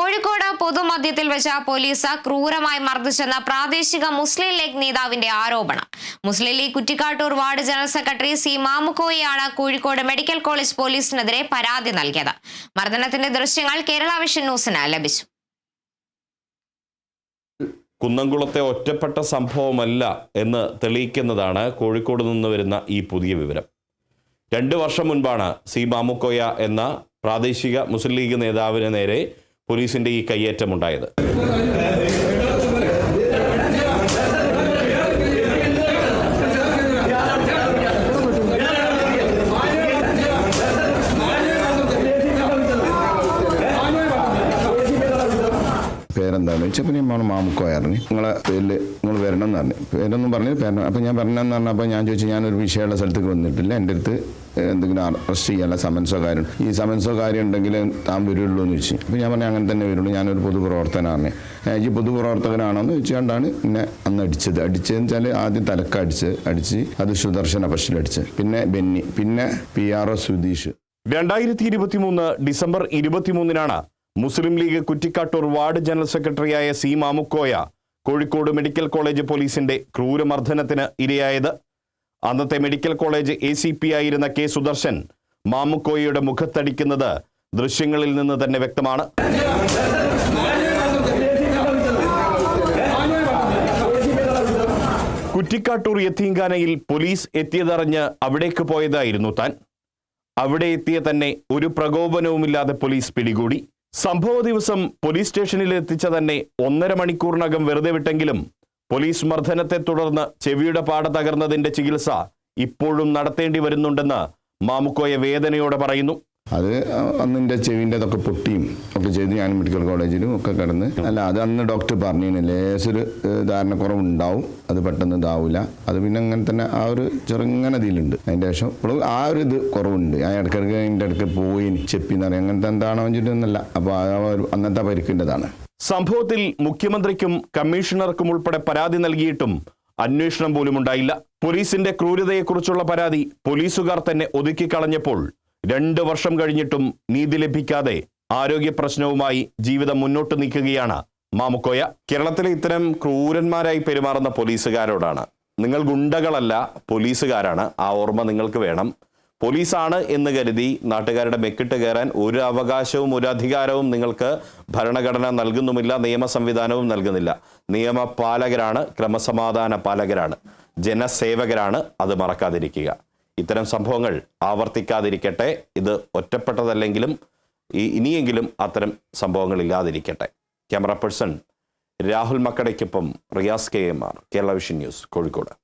കോഴിക്കോട് പൊതുമധ്യത്തിൽ വെച്ച പോലീസ് ക്രൂരമായി മർദ്ദിച്ചെന്ന പ്രാദേശിക മുസ്ലിം ലീഗ് നേതാവിന്റെ ആരോപണം. Muslim League Kuttikkattoor ward general secretary C മാമുക്കോയാണ് Kozhikode medical college പോലീസിനെതിരെ പരാതി നൽകിയത്. മർദ്ദനത്തിന്റെ ദൃശ്യങ്ങൾ കേരള വിഷൻ ന്യൂസിന് ലഭിച്ചു. കുന്നംകുളത്തെ ഒറ്റപ്പെട്ട സംഭവമല്ല എന്ന് തെളിയിക്കുന്നതാണ് കോഴിക്കോട് നിന്ന് വരുന്ന ഈ പുതിയ വിവരം. രണ്ട് വർഷം മുൻപാണ് സി മാമുക്കോയ എന്ന പ്രാദേശിക മുസ്ലിം ലീഗ് നേതാവിന് നേരെ പോലീസിന്റെ ഈ കയ്യേറ്റമുണ്ടായത്. പേരെന്താണെന്ന് ചോദിച്ചപ്പോൾ ഞാൻ പറഞ്ഞു മാമുക്കോയായിരുന്നു. നിങ്ങളെ പേരിൽ നിങ്ങൾ വരണം എന്ന് പറഞ്ഞു. പേരൊന്നും പറഞ്ഞു പേരണം അപ്പോൾ ഞാൻ പറഞ്ഞതെന്ന് പറഞ്ഞപ്പോൾ ഞാൻ ചോദിച്ചു ഞാനൊരു വിഷയമുള്ള സ്ഥലത്തേക്ക് വന്നിട്ടില്ല. എന്റെ അടുത്ത് എന്തെങ്കിലും അറസ്റ്റ് ചെയ്യാനുള്ള സമൻസോ കാര്യം ഈ സമൻസോ കാര്യം ഉണ്ടെങ്കിൽ താൻ വരുള്ളൂ എന്ന് ചോദിച്ചു. അപ്പോൾ ഞാൻ പറഞ്ഞു അങ്ങനെ തന്നെ വരുള്ളൂ. ഞാനൊരു പൊതുപ്രവർത്തനമാണ് ഈ പൊതുപ്രവർത്തകനാണോന്ന് ചോദിച്ചുകൊണ്ടാണ് എന്നെ അന്ന് അടിച്ചത്. അടിച്ചതെന്ന് വെച്ചാൽ ആദ്യം തലക്ക അടിച്ച് അടിച്ച് അത് സുദർശന പശിലടിച്ച് പിന്നെ ബെന്നി പിന്നെ പി ആർ ഒ സുധീഷ്. രണ്ടായിരത്തി ഇരുപത്തിമൂന്ന് ഡിസംബർ ഇരുപത്തിമൂന്നിനാണ് മുസ്ലിം ലീഗ് കുറ്റിക്കാട്ടൂർ വാർഡ് ജനറൽ സെക്രട്ടറിയായ C Mamukkoya Kozhikode medical college പോലീസിന്റെ ക്രൂരമർദ്ദനത്തിന് ഇരയായത്. അന്നത്തെ medical college A C P ആയിരുന്ന കെ സുദർശൻ മാമുക്കോയയുടെ മുഖത്തടിക്കുന്നത് ദൃശ്യങ്ങളിൽ നിന്ന് തന്നെ വ്യക്തമാണ്. കുറ്റിക്കാട്ടൂർ യത്തീങ്കാനയിൽ പോലീസ് എത്തിയതറിഞ്ഞ് അവിടേക്ക് പോയതായിരുന്നു താൻ. അവിടെ എത്തിയ തന്നെ ഒരു പ്രകോപനവുമില്ലാതെ പോലീസ് പിടികൂടി. സംഭവ ദിവസം പോലീസ് സ്റ്റേഷനിൽ എത്തിച്ച തന്നെ ഒന്നര മണിക്കൂറിനകം വെറുതെ വിട്ടെങ്കിലും പോലീസ് മർദ്ദനത്തെ തുടർന്ന് ചെവിയുടെ പാട തകർന്നതിന്റെ ചികിത്സ ഇപ്പോഴും നടത്തേണ്ടി വരുന്നുണ്ടെന്ന് മാമുക്കോയ വേദനയോടെ പറയുന്നു. അത് അന്ന് എന്റെ ചെവിന്റെ അതൊക്കെ പൊട്ടിയും ഒക്കെ ചെയ്ത് ഞാൻ മെഡിക്കൽ കോളേജിലും ഒക്കെ കിടന്ന് അല്ല അത് അന്ന് ഡോക്ടർ പറഞ്ഞു ലേസർ ധാരണക്കുറവ് ഉണ്ടാവും അത് പെട്ടെന്ന് ഇതാവില്ല അത് പിന്നെ അങ്ങനെ തന്നെ ആ ഒരു ചെറുങ്ങനെ ഇതിലുണ്ട്. അതിന്റെ ശേഷം ഇപ്പോഴും ആ ഒരു ഇത് കുറവുണ്ട്. ഞാൻ ഇടയ്ക്കിടയ്ക്ക് അതിന്റെ ഇടയ്ക്ക് പോയി ചെപ്പിന്ന് പറയും. അങ്ങനത്തെ എന്താണോ വെച്ചിട്ടൊന്നല്ല അപ്പോൾ ആ ഒരു അന്നത്തെ പരിക്കിന്റെതാണ്. സംഭവത്തിൽ മുഖ്യമന്ത്രിക്കും കമ്മീഷണർക്കും ഉൾപ്പെടെ പരാതി നൽകിയിട്ടും അന്വേഷണം പോലും ഉണ്ടായില്ല. പോലീസിന്റെ ക്രൂരതയെക്കുറിച്ചുള്ള പരാതി പോലീസുകാർ തന്നെ ഒതുക്കിക്കളഞ്ഞപ്പോൾ രണ്ട് വർഷം കഴിഞ്ഞിട്ടും നീതി ലഭിക്കാതെ ആരോഗ്യ പ്രശ്നവുമായി ജീവിതം മുന്നോട്ട് നീക്കുകയാണ് മാമുക്കോയ. കേരളത്തിലെ ഇത്തരം ക്രൂരന്മാരായി പെരുമാറുന്ന പോലീസുകാരോടാണ്. നിങ്ങൾ ഗുണ്ടകളല്ല പോലീസുകാരാണ്. ആ ഓർമ്മ നിങ്ങൾക്ക് വേണം. പോലീസാണ് എന്ന് കരുതി നാട്ടുകാരുടെ മെക്കിട്ട് കയറാൻ ഒരു അവകാശവും ഒരു അധികാരവും നിങ്ങൾക്ക് ഭരണഘടന നൽകുന്നുമില്ല നിയമ സംവിധാനവും നൽകുന്നില്ല. നിയമപാലകരാണ് ക്രമസമാധാന പാലകരാണ്. ജനസേവകരാണ് അത് മറക്കാതിരിക്കുക. ഇത്തരം സംഭവങ്ങൾ ആവർത്തിക്കാതിരിക്കട്ടെ. ഇത് ഒറ്റപ്പെട്ടതല്ലെങ്കിലും ഇനിയെങ്കിലും അത്തരം സംഭവങ്ങൾ ഇല്ലാതിരിക്കട്ടെ. Camera person Rahul മക്കടയ്ക്കൊപ്പം Riyas K M R Kerala vision news Kozhikode.